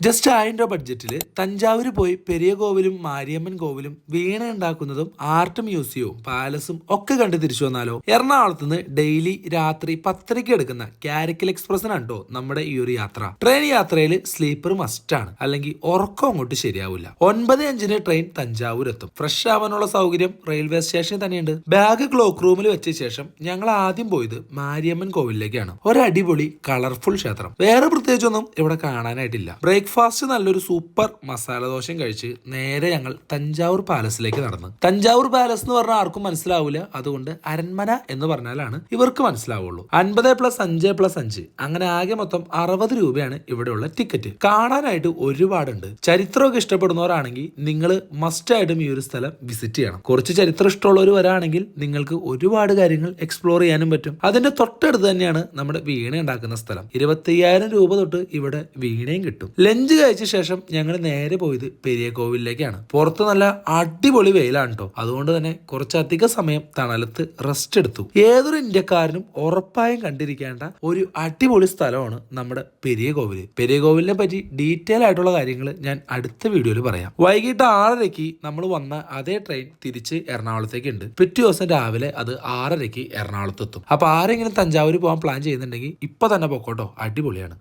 Just ആയിരം രൂപ ബഡ്ജറ്റിൽ തഞ്ചാവൂർ പോയി പെരിയ കോവിലും മാരിയമ്മൻ കോവിലും വീണ ഉണ്ടാക്കുന്നതും ആർട്ട് മ്യൂസിയവും പാലസും ഒക്കെ കണ്ട് തിരിച്ചു വന്നാലോ? എറണാകുളത്ത് നിന്ന് ഡെയിലി രാത്രി പത്തരയ്ക്ക് എടുക്കുന്ന കാരിക്കൽ എക്സ്പ്രസിനാണ് കേട്ടോ നമ്മുടെ ഈ ഒരു യാത്ര? ട്രെയിൻ യാത്രയിൽ സ്ലീപ്പർ മസ്റ്റ് ആണ്. അല്ലെങ്കിൽ ഉറക്കം അങ്ങോട്ട് ശരിയാവില്ല. ഒൻപത് അഞ്ചിന് ട്രെയിൻ തഞ്ചാവൂർ എത്തും ഫ്രഷ് ആവാനുള്ള സൗകര്യം റെയിൽവേ സ്റ്റേഷനിൽ തന്നെയുണ്ട്. ബാഗ് ക്ലോക്ക് റൂമിൽ വെച്ച ശേഷം ഞങ്ങൾ ആദ്യം പോയത് മാരിയമ്മൻ കോവിലിലേക്കാണ്. ഒരടിപൊളി കളർഫുൾ ക്ഷേത്രം. വേറെ പ്രത്യേകിച്ചൊന്നും ഇവിടെ കാണാനായിട്ടില്ല. ബ്രേക്ക്ഫാസ്റ്റ് നല്ലൊരു സൂപ്പർ മസാല ദോശയും കഴിച്ച് നേരെ ഞങ്ങൾ തഞ്ചാവൂർ പാലസിലേക്ക് നടന്നു. തഞ്ചാവൂർ പാലസ് എന്ന് പറഞ്ഞാൽ ആർക്കും മനസ്സിലാവില്ല അതുകൊണ്ട് അരന്മന എന്ന് പറഞ്ഞാലാണ് ഇവർക്ക് മനസ്സിലാവുള്ളൂ. അൻപത് പ്ലസ് അഞ്ച് പ്ലസ് അഞ്ച്. അങ്ങനെ ആകെ മൊത്തം അറുപത് രൂപയാണ് ഇവിടെയുള്ള ടിക്കറ്റ് കാണാനായിട്ട് ഒരുപാടുണ്ട്. ചരിത്രമൊക്കെ ഇഷ്ടപ്പെടുന്നവരാണെങ്കിൽ നിങ്ങൾ മസ്റ്റ് ആയിട്ടും ഈ ഒരു സ്ഥലം വിസിറ്റ് ചെയ്യണം. കുറച്ച് ചരിത്രം ഇഷ്ടമുള്ളവർ വരാണെങ്കിൽ നിങ്ങൾക്ക് ഒരുപാട് കാര്യങ്ങൾ എക്സ്പ്ലോർ ചെയ്യാനും പറ്റും. അതിന്റെ തൊട്ടടുത്ത് തന്നെയാണ് നമ്മുടെ വീണ ഉണ്ടാക്കുന്ന സ്ഥലം. ഇരുപത്തയ്യായിരം രൂപ തൊട്ട് ഇവിടെ വീണയും കിട്ടും. ലഞ്ച് കഴിച്ച ശേഷം ഞങ്ങൾ നേരെ പോയത് പെരിയ കോവിലിലേക്കാണ് പുറത്ത് നല്ല അടിപൊളി വെയിലാണ് കേട്ടോ അതുകൊണ്ട് തന്നെ കുറച്ചധികം സമയം തണലത്ത് റെസ്റ്റ് എടുത്തു. ഏതൊരു ഇന്ത്യക്കാരനും ഉറപ്പായും കണ്ടിരിക്കേണ്ട ഒരു അടിപൊളി സ്ഥലമാണ് നമ്മുടെ പെരിയ കോവിൽ പെരിയ കോവിലിനെ പറ്റി ഡീറ്റെയിൽ ആയിട്ടുള്ള കാര്യങ്ങൾ ഞാൻ അടുത്ത വീഡിയോയിൽ പറയാം. വൈകിട്ട് ആറരയ്ക്ക് നമ്മൾ വന്ന അതേ ട്രെയിൻ തിരിച്ച് എറണാകുളത്തേക്ക് ഉണ്ട് പിറ്റേ ദിവസം രാവിലെ അത് ആറരയ്ക്ക് എറണാകുളത്ത് എത്തും അപ്പൊ ആരെങ്കിലും തഞ്ചാവൂർ പോകാൻ പ്ലാൻ ചെയ്യുന്നുണ്ടെങ്കിൽ ഇപ്പൊ തന്നെ പൊക്കോട്ടോ. അടിപൊളിയാണ്.